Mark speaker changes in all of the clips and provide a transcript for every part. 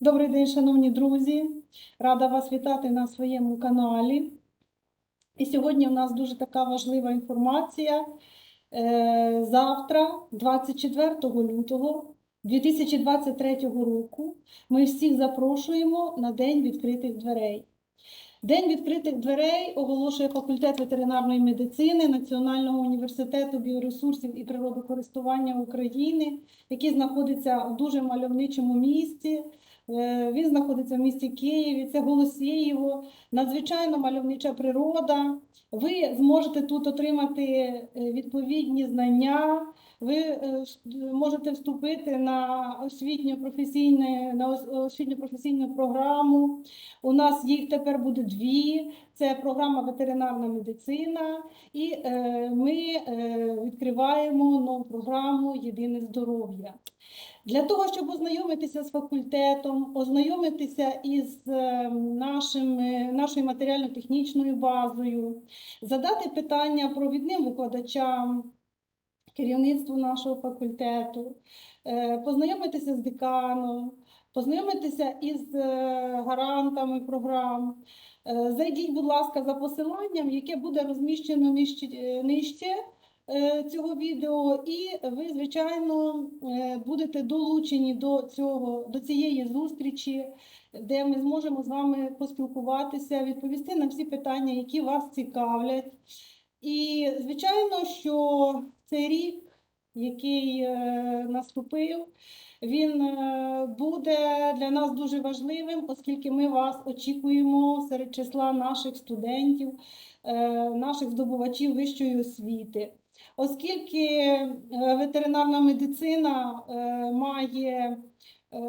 Speaker 1: Добрий день, шановні друзі. Рада вас вітати на своєму каналі. І сьогодні в нас дуже така важлива інформація. Е, Завтра, 24 лютого 2023 року, ми всіх запрошуємо на День відкритих дверей. День відкритих дверей оголошує факультет ветеринарної медицини Національного університету біоресурсів і природокористування України, який знаходиться в дуже мальовничому місті. Е, Він знаходиться в місті Києві, це Голосіїво, надзвичайно мальовнича природа. Ви зможете тут отримати е, відповідні знання. Ви е, можете вступити на на освітньо-професійну програму. У нас їх тепер буде дві. Це програма ветеринарна медицина, і е, ми е, відкриваємо нову програму Єдине здоров'я. Для того, щоб ознайомитися з факультетом, ознайомитися із е, нашим, е, нашою матеріально-технічною базою, задати питання провідним викладачам, керівництву нашого факультету, е, познайомитися з деканом, познайомитися із гарантами програм. Е, Зайдіть, будь ласка, за посиланням, яке буде розміщено нижче, е, е, цього відео, і ви, звичайно, будете долучені до цього, до цієї зустрічі, де ми зможемо з вами поспілкуватися, відповісти на всі питання, які вас цікавлять. І, звичайно, що цей рік, який е, наступив, він е, буде для нас дуже важливим, оскільки ми вас очікуємо серед числа наших студентів, е, наших здобувачів вищої освіти. Оскільки е, ветеринарна медицина е, має е,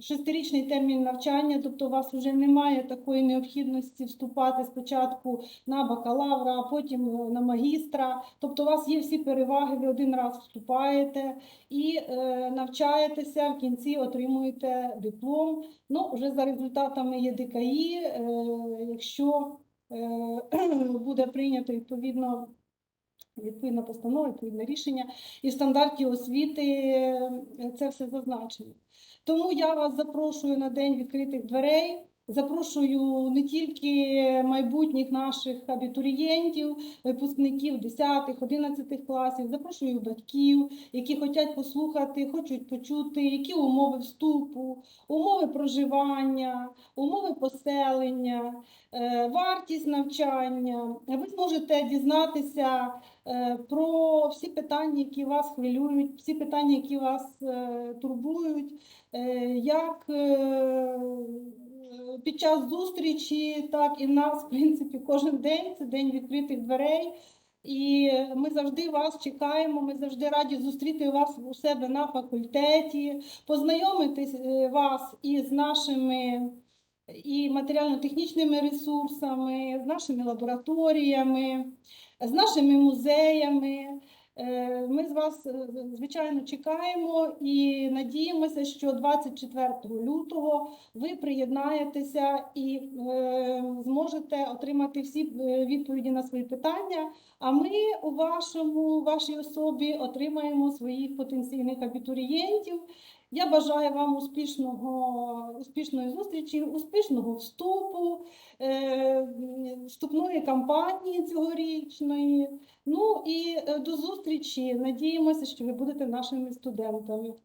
Speaker 1: шестирічний термін навчання, тобто у вас вже немає такої необхідності вступати спочатку на бакалавра, а потім на магістра. Тобто у вас є всі переваги, ви один раз вступаєте і навчаєтеся, в кінці отримуєте диплом. Ну, вже за результатами ЄДКІ, якщо буде прийнято відповідно. Відповідна постанова, відповідне рішення, і в стандарті освіти е, це все зазначено. Тому я вас запрошую на День відкритих дверей. Запрошую не тільки майбутніх наших абітурієнтів, випускників 10-11 класів, запрошую батьків, які хочуть послухати, хочуть почути, які умови вступу, умови проживання, умови поселення, е, вартість навчання. Ви зможете дізнатися е, про всі питання, які вас хвилюють, всі питання, які вас е, турбують, як під час зустрічі, так і в нас, в принципі, кожен день це день відкритих дверей. І ми завжди вас чекаємо, ми завжди раді зустріти вас у себе на факультеті, познайомитись е, вас із нашими і матеріально-технічними ресурсами, з нашими лабораторіями, з нашими музеями. Е, Ми з вас, е, звичайно, чекаємо і надіємося, що 24 лютого ви приєднаєтеся і е, зможете отримати всі відповіді на свої питання. А ми у вашому, вашій особі отримаємо своїх потенційних абітурієнтів. Я бажаю вам успішного, успішної зустрічі, успішного вступу, е, вступної кампанії цьогорічної. Ну і е, до зустрічі. Надіємося, що ви будете нашими студентами.